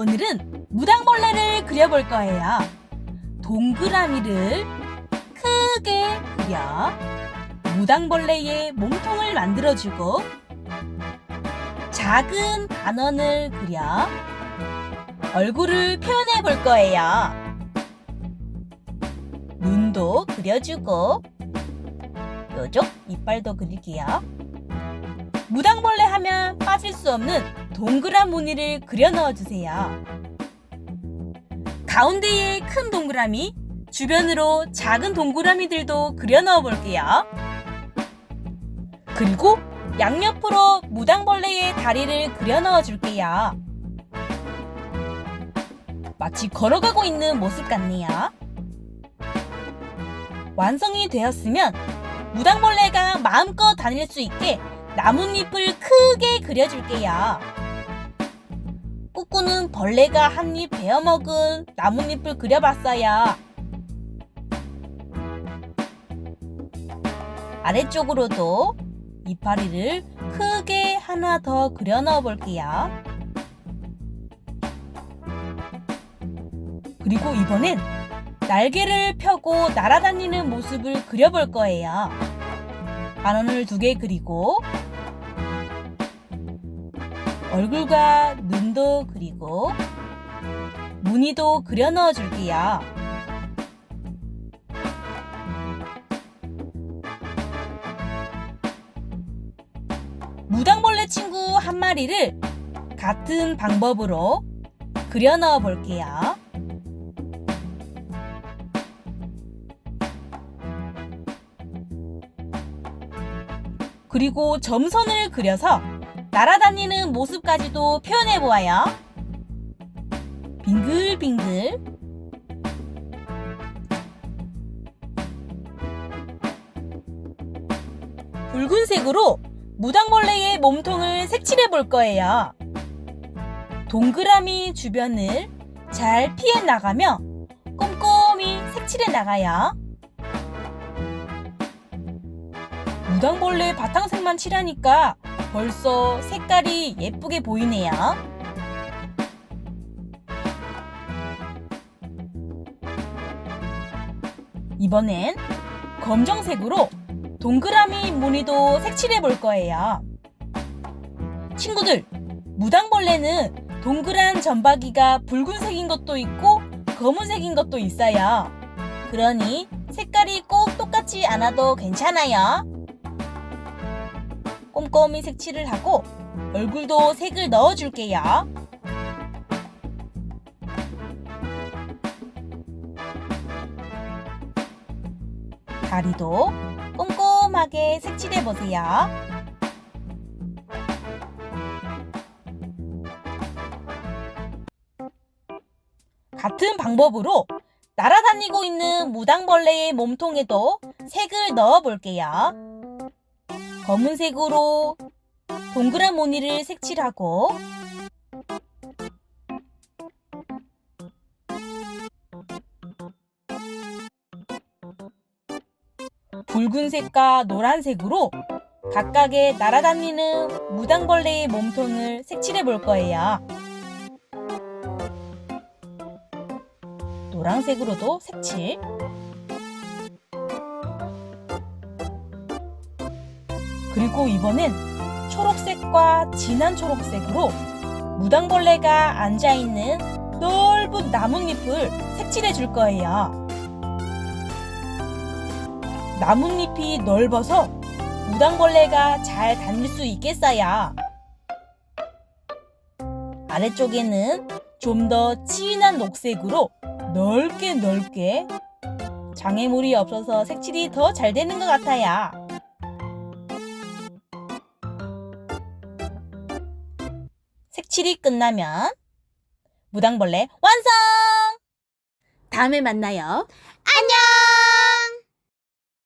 이번에는 무당벌레를 그려볼 거예요. 동그라미를 크게 그려 무당벌레의 몸통을 만들어주고 작은 단원을 그려 얼굴을 표현해 볼 거예요. 눈도 그려주고 요쪽 이빨도 그릴게요. 무당벌레 하면 빠질 수 없는 동그란 무늬를 그려 넣어주세요. 가운데에 큰 동그라미, 주변으로 작은 동그라미들도 그려 넣어 볼게요. 그리고 양옆으로 무당벌레의 다리를 그려 넣어 줄게요. 마치 걸어가고 있는 모습 같네요. 완성이 되었으면 무당벌레가 마음껏 다닐 수 있게 나뭇잎을 크게 그려줄게요. 꾸꾸는 벌레가 한 입 베어먹은 나뭇잎을 그려봤어요. 아래쪽으로도 이파리를 크게 하나 더 그려 넣어 볼게요. 그리고 이번엔 날개를 펴고 날아다니는 모습을 그려볼 거예요. 반원을 두 개 그리고 얼굴과 눈 도 그리고 무늬도 그려 넣어 줄게요. 무당벌레 친구 한 마리를 같은 방법으로 그려 넣어 볼게요. 그리고 점선을 그려서 날아다니는 모습까지도 표현해 보아요. 빙글빙글. 붉은색으로 무당벌레의 몸통을 색칠해 볼 거예요. 동그라미 주변을 잘 피해 나가며 꼼꼼히 색칠해 나가요. 무당벌레 바탕색만 칠하니까 벌써 색깔이 예쁘게 보이네요. 이번엔 검정색으로 동그라미 무늬도 색칠해 볼 거예요. 친구들, 무당벌레는 동그란 점박이가 붉은색인 것도 있고 검은색인 것도 있어요. 그러니 색깔이 꼭 똑같지 않아도 괜찮아요. 꼼꼼히 색칠을 하고 얼굴도 색을 넣어줄게요. 다리도 꼼꼼하게 색칠해 보세요. 같은 방법으로 날아다니고 있는 무당벌레의 몸통에도 색을 넣어 볼게요. 검은색으로 동그란 무늬를 색칠하고 붉은색과 노란색으로 각각의 날아다니는 무당벌레의 몸통을 색칠해 볼 거예요. 노란색으로도 색칠. 그리고 이번엔 초록색과 진한 초록색으로 무당벌레가 앉아있는 넓은 나뭇잎을 색칠해 줄 거예요. 나뭇잎이 넓어서 무당벌레가 잘 다닐 수 있겠어요. 아래쪽에는 좀 더 진한 녹색으로 넓게 넓게 장애물이 없어서 색칠이 더 잘 되는 것 같아요. 색칠이 끝나면 무당벌레 완성! 다음에 만나요. 안녕!